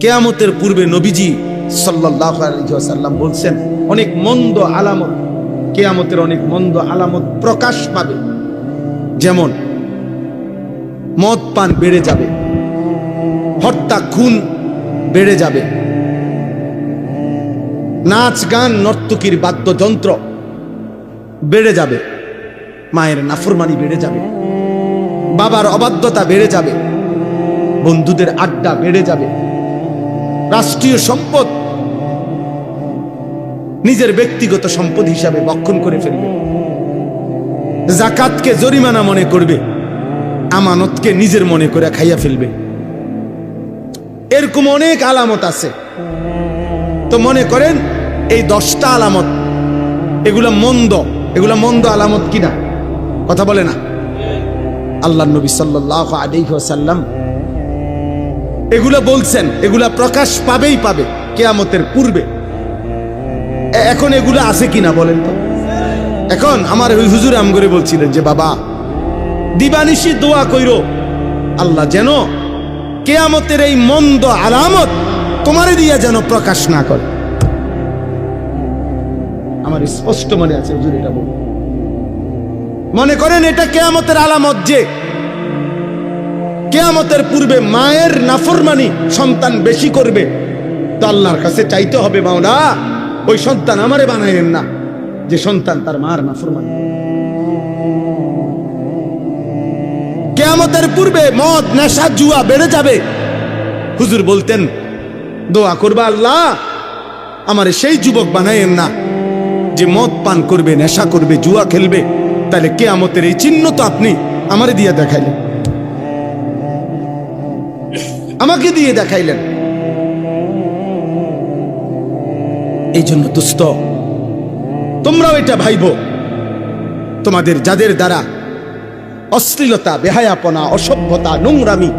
কেয়ামতের পূর্বে নবীজি সাল্লাহ আলহিহাসাল্লাম বলছেন, অনেক মন্দ আলামত, কেয়ামতের অনেক মন্দ আলামত প্রকাশ পাবে। যেমন, মদ পান বেড়ে যাবে, হত্যা খুন বেড়ে যাবে, নাচ গান নর্তকীর বাদ্যযন্ত্র বেড়ে যাবে, মায়ের নাফরমানি বেড়ে যাবে, বাবার অবাধ্যতা বেড়ে যাবে, বন্ধুদের আড্ডা বেড়ে যাবে রাষ্ট্রীয় সম্পদ নিজের ব্যক্তিগত সম্পদ হিসাবে বক্ষণ করে ফেলবে। জাকাতকে জরিমানা মনে করবে, আমানতকে নিজের মনে করে খাইয়া ফেলবে। এরকম অনেক আলামত আছে। তো মনে করেন, এই দশটা আলামত, এগুলা মন্দ এগুলা মন্দ আলামত কিনা? কথা বলে না? আল্লাহ নবী সাল্লাহ আলিহাসাল্লাম এগুলা বলছেন, এগুলা প্রকাশ পাবেই পাবে, কেয়ামতের পূর্বে। এখন এগুলা আছে কিনা বলেন তো? এখন আমার ওই হুজুর আম করে বলছিলেন যে, বাবা, দিবানিশি দোয়া কইরো। আল্লাহ যেন কেয়ামতের এই মন্দ আলামত তোমারে দিয়া যেন প্রকাশ না করে। আমার স্পষ্ট মনে আছে, হুজুর এটা বল মনে করেন এটা কেয়ামতের আলামত যে কেয়ামতের পূর্বে মায়ের নাফরমানি সন্তান বেশি করবে। তো আল্লাহর কাছে চাইতে হবে, মাওলা, ওই সন্তান আমারে বানাইলেন না। যে সন্তান তার মার নাফরমানি। কেয়ামতের পূর্বে মদ, নেশা, জুয়া বেড়ে যাবে। হুজুর বলতেন, দোয়া করবা আল্লাহ, আমারে সেই যুবক বানাইয়েন না। যে মদ পান করবে, নেশা করবে, জুয়া খেলবে, তাহলে কেয়ামতের এই চিহ্ন তো আপনি আমারে দিয়ে দেখাইলেন। আমাকে দিয়ে দেখাইলেন। এই জন্য দুস্থ। তোমরাও এটা ভাইব। তোমাদের যাদের দ্বারা অশ্লীলতা, বেহায়াপনা, অসভ্যতা, নোংরামি,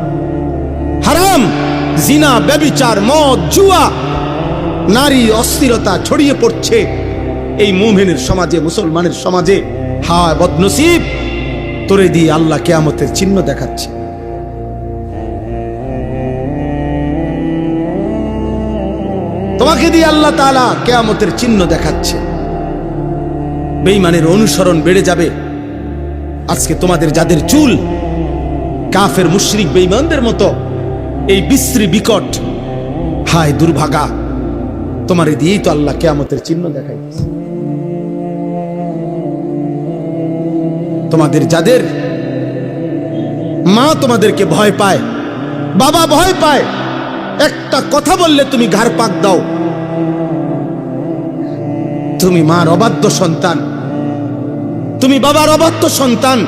হারাম, জিনা, ব্যবিচার, মদ, জুয়া, নারী অস্থিরতা ছড়িয়ে পড়ছে এই মুমিনের সমাজে, মুসলমানের সমাজে হায় বদনসিব, তোরে দিয়ে আল্লাহ কেয়ামতের চিহ্ন দেখাচ্ছে। তোমাকে দিয়ে আল্লাহ তাআলা কেয়ামতের চিহ্ন দেখাচ্ছে। বেঈমানের অনুসরণ বেড়ে যাবে। আজকে তোমাদের যাদের চুল কাফের মুশরিক বেইমানদের মতো, এই বিশ্রী বিকট, হায় দুর্ভাগা, তোমার দিয়েই তো আল্লাহ কেয়ামতের চিহ্ন দেখাইছে তোমাদের যাদের মা তোমাদেরকে ভয় পায়, বাবা ভয় পায় একটা কথা বললে তুমি ঘাড় পাক দাও। তুমি মার অবাধ্য সন্তান। তুমি বাবার অবাধ্য সন্তান।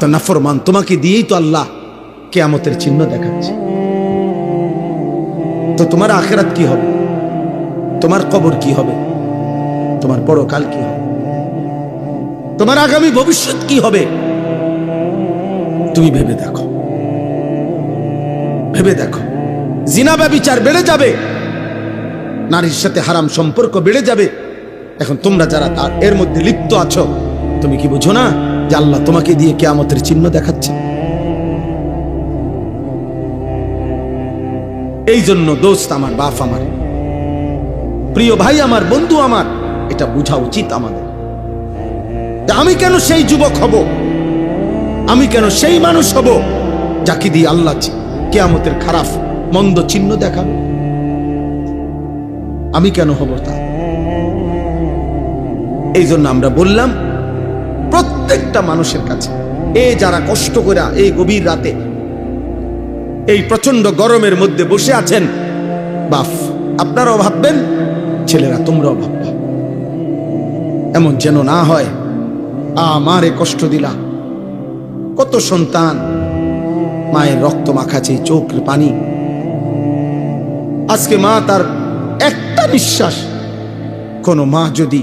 তো নাফরমান, তোমাকে দিয়েই তো আল্লাহ কেয়ামতের চিহ্ন দেখাচ্ছে। তো তোমার আখেরাত কি হবে? তোমার কবর কি হবে? তোমার পরকাল কি হবে? তোমার আগামী ভবিষ্যৎ কি হবে? তুমি ভেবে দেখো। ভেবে দেখো। জিনা ব্যবিচার বেড়ে যাবে, নারীর সাথে হারাম সম্পর্ক বেড়ে যাবে। এখন তোমরা যারা তার, এর মধ্যে লিপ্ত আছো, তুমি কি বুঝো না যে আল্লাহ তোমাকে দিয়ে কেয়ামতের চিহ্ন দেখাচ্ছে? এই জন্য দোস্ত আমার, বাপ আমার, প্রিয় ভাই আমার, বন্ধু আমার, এটা বোঝা উচিত আমাদের। আমি কেন সেই যুবক হব? আমি কেন সেই মানুষ হব? যাকে দিয়ে আল্লাহ কেয়ামতের খারাপ মন্দ চিহ্ন দেখাবে আমি কেন হব তা? এই জন্য আমরা বললাম, প্রত্যেকটা মানুষের কাছে, এ যারা কষ্ট করে এই গভীর রাতে এই প্রচণ্ড গরমের মধ্যে বসে আছেন, বাফ, আপনারাও ভাববেন, ছেলেরা তোমরাও ভাববা। এমন যেন না হয়, আমারে কষ্ট দিলা। কত সন্তান, মায়ের রক্ত মাখাছে, চোখের পানি আজকে মা তার একটা নিঃশ্বাস, কোন মা যদি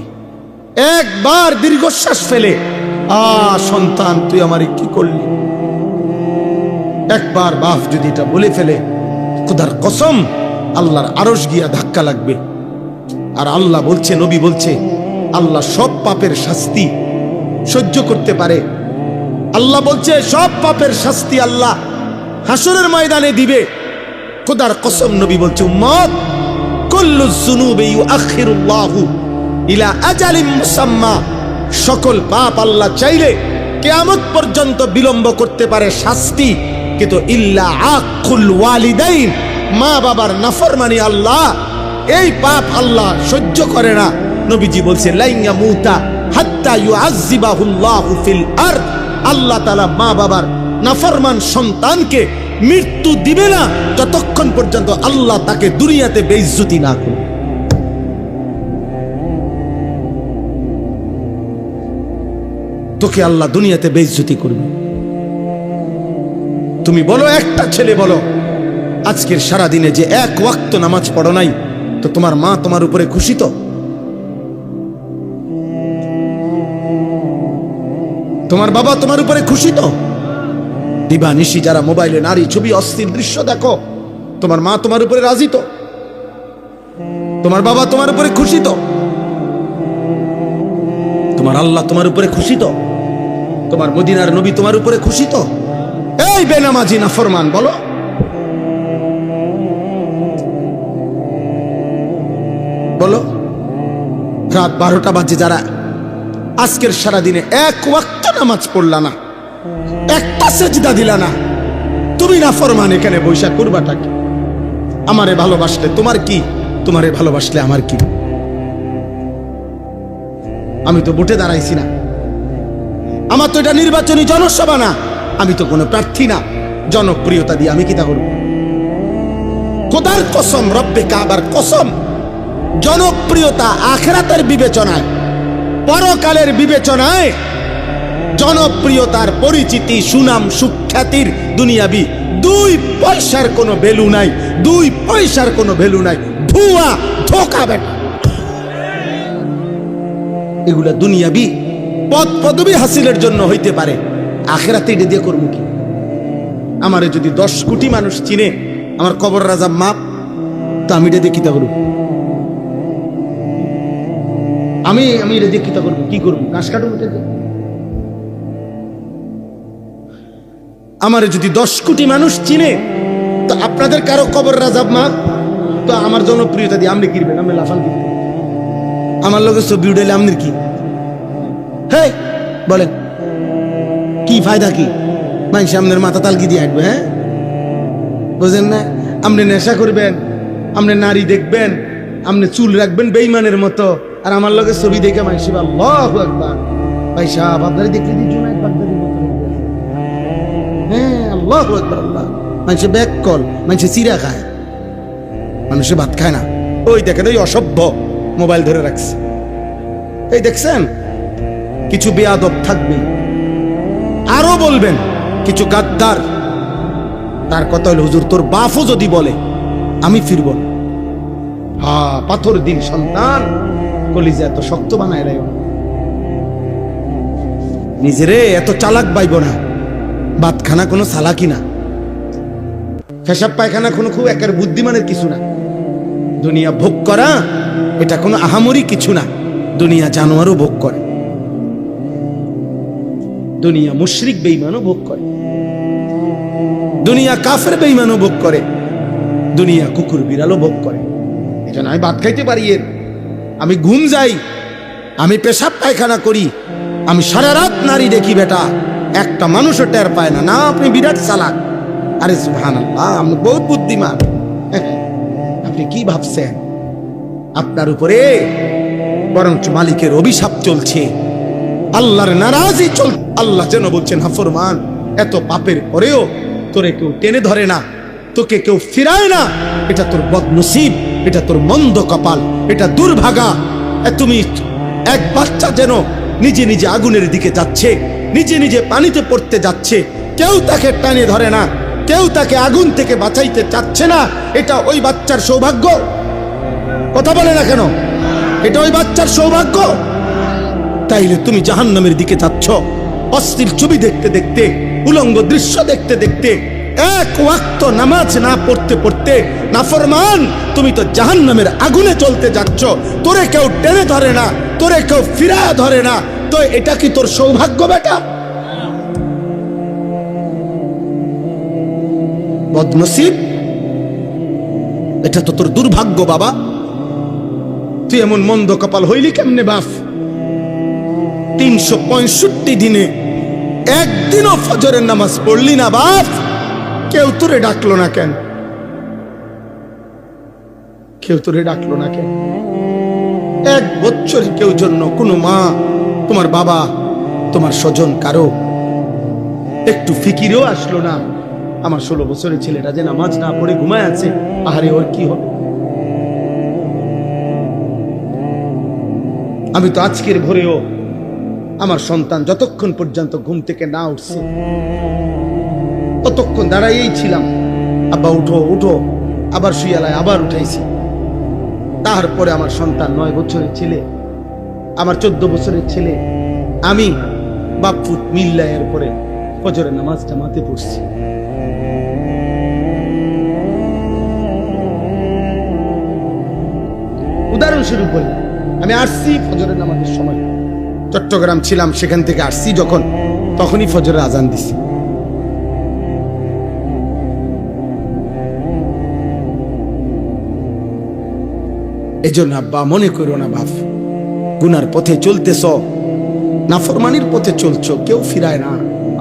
একবার দীর্ঘশ্বাস ফেলে, আ, সন্তান, তুই আমারে কি করলি? একবার বাপ যদি এটা বলে ফেলে, খুদার কসম, আল্লাহর আরস গিয়া ধাক্কা লাগবে। আর আল্লাহ বলছে, নবী বলছে, আল্লাহ সব পাপের শাস্তি সহ্য করতে পারে। আল্লাহ বলছে, সব পাপের শাস্তি আল্লাহ হাসরের ময়দানে দিবে। খোদার কসম নবী বলছে, উম্মত, কুল্লু যুনুবি ইউআখিরুল্লাহু ইলা আজালিম মুসাম্মা। সকল পাপ আল্লাহ চাইলে কিয়ামত পর্যন্ত বিলম্ব করতে পারে শাস্তি, কিন্তু ইল্লা আকুল ওয়ালিদাইন, মা বাবার নাফরমানি আল্লাহ। এই পাপ আল্লাহ সহ্য করে না। নবীজি বলছে লাইঙ্গা মুতা হাত্তা ইউআযযিবাহুল্লাহু ফিল আরদ। আল্লাহ তাআলা মা বাবার নাফরমান সন্তানকে মৃত্যু দিবে না যতক্ষণ পর্যন্ত আল্লাহ তাকে দুনিয়াতে বেইজ্জতি না করবে তোকে আল্লাহ দুনিয়াতে বেইজ্জতি করবে। তুমি বলো, একটা ছেলে বলো, আজকের সারা দিনে যে এক ওয়াক্ত নামাজ পড়ো নাই, তো তোমার মা তোমার উপরে খুশি তো? তোমার বাবা তোমার উপরে খুশি তো? দিবা নিশি যারা মোবাইলে নারী ছবি, অস্থির দৃশ্য দেখো। তোমার মা তোমার উপরে রাজি তো? তোমার বাবা তোমার উপরে খুশি তো? তোমার আল্লাহ তোমার উপরে খুশি তো? তোমার মদিনার নবী তোমার উপরে খুশি তো? এই বেনামাজি না ফরমান, বলো। বলো। রাত বারোটা বাজে যারা আজকের সারা দিনে এক ওয়াক্ত নামাজ পড়লা না। একটা সেজদা দিলা না। তুমি না ফরমান এখানে বৈশাখ করবাটা কি আমারে ভালোবাসলে তোমার কি? তোমারে ভালোবাসলে আমার কি? আমি তো ভোটে দাঁড়াইছি না। আমার তো এটা নির্বাচনী জনসভা না। আমি তো কোনো প্রার্থী না। জনপ্রিয়তা দিয়ে আমি কি তা করব? খোদার কসম, রব্বে কাবার কসম, জনপ্রিয়তা আখেরাতের বিবেচনায়, পরকালের বিবেচনায় জনপ্রিয়তার পরিচিতি, সুনাম, সুখ্যাতির দুনিয়াবি। দুই পয়সার কোনো ভ্যালু নাই, দুই পয়সার কোনো ভ্যালু নাই। ভুয়া, ধোকা বেটা। এগুলা দুনিয়াবি পদ পদবি হাসিলের জন্য হইতে পারে। আখেরাতে এটা দিয়ে করব কি? আমারে যদি দশ কোটি মানুষ চিনে, আমার কবর রাজা মাপ, তো আমি এটা দিয়ে কিতা করব? আমি আমি এটা দিয়ে কিতা করব? কি করব? ঘাস কাটবো আমারে যদি দশ কোটি মানুষ চিনে, তো আপনাদের কারও কবর রাজাব মা? তো আমার জনপ্রিয়তা দিয়ে আপনি কিনবেন আমি লাফান কিনবেন আমার লোকের ছবি উঠাইলে আপনার কি? হ্যাঁ বলেন, কি ফায়দা কি? মানুষ আপনার মাথা তালকি দিয়ে হাঁটবে হ্যাঁ? বুঝেন না? আপনি নেশা করবেন, আপনি নারী দেখবেন, আপনি চুল রাখবেন বেইমানের মতো, আর আমার লোকের ছবি দেখে মানুষ আল্লাহ একবার ভাই সাহেব আপনারা দেখলে দিন মতো লাগবে। হ্যাঁ আল্লাহ আল্লাহ। মানুষে ব্যাক কল মানুষে চিরা খায়। মানুষে ভাত খায় না। ওই দেখেন, ওই অসভ্য মোবাইল ধরে রাখছে। এই দেখছেন? কিছু বেয়াদব থাকবে। আরও বলবেন, কিছু গাদ্দার। তার কথা হলো, হুজুর, তোর বাপও যদি বলে, আমি ফিরব হা, পাথর দিন সন্তান, কলিজা এত শক্ত বানায় রে নিজেরে এত চালাক বাইব না। বাতখানা কোনো চালাকি না। পেশাব পায়খানা কোনো খুব একের বুদ্ধিমানের কিছু না। দুনিয়া ভোগ করা, এটা কোনো আহামরি কিছু না। দুনিয়া জানোয়ারও ভোগ করে। দুনিয়া মুশরিক বেইমানও ভোগ করে। দুনিয়া কাফের বেইমানও ভোগ করে। দুনিয়া কুকুর বিড়ালও ভোগ করে। এটা আমি ভাত খাইতে পারি এর। আমি ঘুম যাই, আমি পেশাব পায়খানা করি, আমি সারা রাত নারী দেখি বেটা। একটা মানুষও টের পায় না। না, আপনি বিরাট চালাক। আরে সুহান আপনি বহুত বুদ্ধিমান। আপনি কি ভাবছেন? আপনার উপরে বরঞ্চ মালিকের অভিশাপ চলছে। আল্লাহর নারাজি চল আল্লাহ যেন বলছেন হাফরমান এত পাপের পরেও তোরে কেউ টেনে ধরে না, তোকে কেউ ফিরায় না। এটা তোর বদনসিব, এটা তোর মন্দ কপাল, এটা দুর্ভাগা। তুমি এক বাচ্চা যেন নিজে নিজে আগুনের দিকে যাচ্ছে। নিজে নিজে পানিতে পড়তে যাচ্ছে। কেউ তাকে টানে ধরে না। কেউ তাকে আগুন থেকে বাঁচাইতে চাচ্ছে না। এটা ওই বাচ্চার সৌভাগ্য। কথা বলে না কেন? এটা ওই বাচ্চার সৌভাগ্য। তাইলে তুমি জাহান্নামের দিকে যাচ্ছ। অস্থির ছবি দেখতে দেখতে, উলঙ্গ দৃশ্য দেখতে দেখতে, এক ওয়াক্ত নামাজ না পড়তে পড়তে, নাফরমান, তুমি তো জাহান্নামের আগুনে চলতে যাচ্ছ। তোরে কেউ টেনে ধরে না, তোরে কেউ ফিরা ধরে না। তো এটা কি তোর সৌভাগ্য বেটা? বদনসিব, এটা তো তোর দুর্ভাগ্য বাবা। তুই এমন মন্দ কপাল হইলি কেমনে বাপ? তিনশো পঁয়ষট্টি দিনে একদিনও ফজরের নামাজ পড়লি না বাপ। কেউ তোরে ডাকলো না কেন? কেউ তোরে ডাকলো না কেন? এক বছরে কেউ জন্য কোনো মা তোমার বাবা, তোমার স্বজন কারও? একটু ফিকিরেও আসলো না। আমার ষোলো বছরের ছেলেটা যে নামাজ না পড়ে ঘুমায় আছে, আহারে ওর কি হবে? আমি তো আজকের ভোরেও আমার সন্তান যতক্ষণ পর্যন্ত ঘুম থেকে না উঠছে, ততক্ষণ দাঁড়াইয়েই ছিলাম। আব্বা, উঠো উঠো। আবার শুয়ালায় আবার উঠাইছি। তারপরে আমার সন্তান নয় বছরের ছেলে আমার চোদ্দ বছরের ছেলে। আমি বাপফুট মিল্লায়ের পরে ফজরের নামাজ জামাতে পড়ছি। উদাহরণস্বরূপ বলি, আমি আসছি ফজরের নামাজের সময়। চট্টগ্রাম ছিলাম, সেখান থেকে আসছি যখন, তখনই ফজরের আজান দিছি। এজন্য আব্বা মনে করো না বাপ গুনার পথে চলতেছ, নাফরমানির পথে চলছ, কেউ ফিরায় না।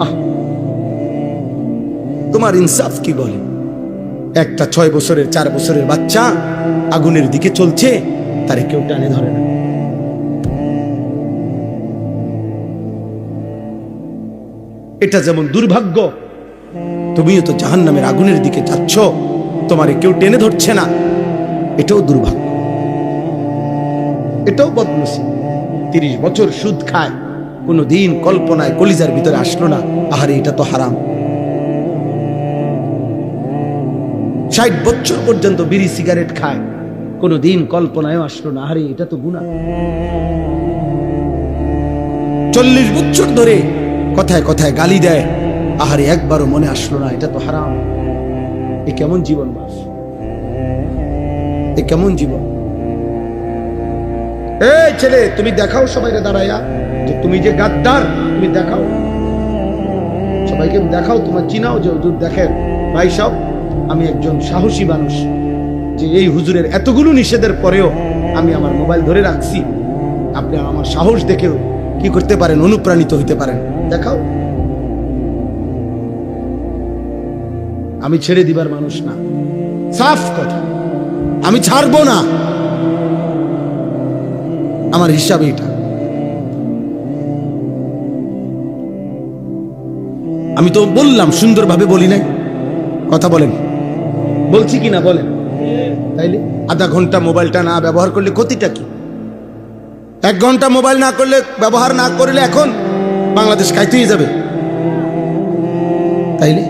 আহ। তোমার ইনসাফ কি বলে? একটা ছয় বছরের, চার বছরের বাচ্চা আগুনের দিকে চলছে, তারে কেউ টানে ধরে না। এটা যেমন দুর্ভাগ্য, তুমিও তো জাহান নামের আগুনের দিকে যাচ্ছ, তোমারে কেউ টেনে ধরছে না। এটাও দুর্ভাগ্য। এটাও বদনসিব। তিরিশ বছর সুদ খায়। কোনো দিন কল্পনায় কলিজার ভিতরে আসলো না, আহারে এটা তো হারাম। ষাট বছর পর্যন্ত বিড়ি সিগারেট খায় কোনো দিন কল্পনায় আসলো না আরে এটা তো গুণা চল্লিশ বছর ধরে কথায় কথায় গালি দেয়, আহারে একবারও মনে আসলো না, এটা তো হারাম। এ কেমন জীবন বাস এ কেমন জীবন? এই ছেলে, তুমি দেখাও সবাইকে দাঁড়াইয়া যে তুমি যে গাদ্দার, তুমি দেখাও। সবাইকে দেখাও, তোমার চিনাও যে হুজুর দেখেন। ভাই সব আমি একজন সাহসী মানুষ, যে এই হুজুরের এতগুলো নিষেধের পরেও আমি আমার মোবাইল ধরে রাখছি। আপনি আমার সাহস দেখেও কি করতে পারেন, অনুপ্রাণিত হইতে পারেন। দেখাও। আমি ছেড়ে দিবার মানুষ না। সাফ কথা। আমি ছাড়বো না। আমার হিসাবে এটা আমি তো বললাম, সুন্দরভাবে বলি নাই। কথা বলেন। বলছি কি না বলেন? তাইলে আধা ঘণ্টা মোবাইলটা না ব্যবহার করলে ক্ষতিটা কি? এক ঘণ্টা মোবাইল না করলে, ব্যবহার না করলে এখন বাংলাদেশ খাইতেই যাবে। তাইলে?